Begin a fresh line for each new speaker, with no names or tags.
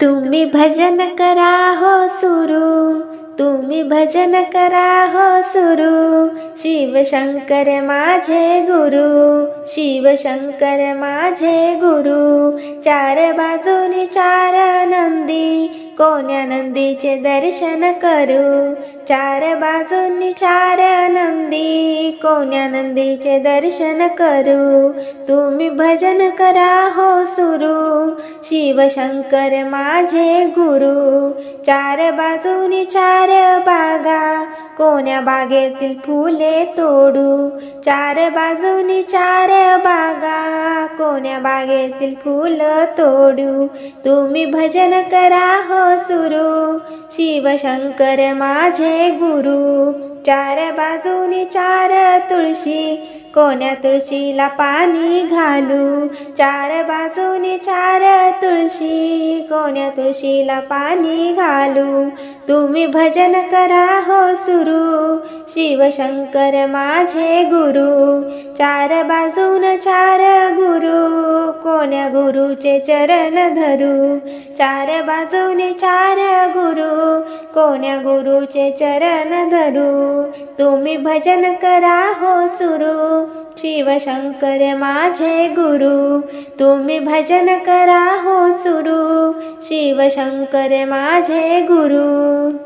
तुम्ही भजन करा हो सुरू. तुम्ही भजन करा हो सुरू. शिवशंकर माझे गुरु. शिवशंकर माझे गुरु. चार बाजूनी चार नंदी कोण्या नंदीचे दर्शन करू? चार बाजूनी चार नंदी कोण्या नंदीचे दर्शन करू? तुम्ही भजन करा हो सुरू शिवशंकर माझे गुरु. चार बाजूनी चार बागा कोण्या बागेतील फुले तोडू? चार बाजूनी चार बागा सोन्या बागेतील फुलं तोडू. तुम्ही भजन करा हो सुरू. शिवशंकर माझे गुरु. चार बाजूनी चार तुळशी कोण्या तुळशीला पाणी घालू? चार बाजूनी चार तुळशी कोण्या तुळशीला पाणी घालू? तुम्ही भजन करा हो सुरू. शिवशंकर माझे गुरु. चार बाजून चार कोण्या गुरुचे चरण धरू. चार बाजूने चार गुरु कोण्या गुरुचे चरण धरू. तुम्ही भजन करा हो सुरू शिवशंकर माझे गुरु. तुम्ही भजन करा हो सुरू शिवशंकर माझे गुरु.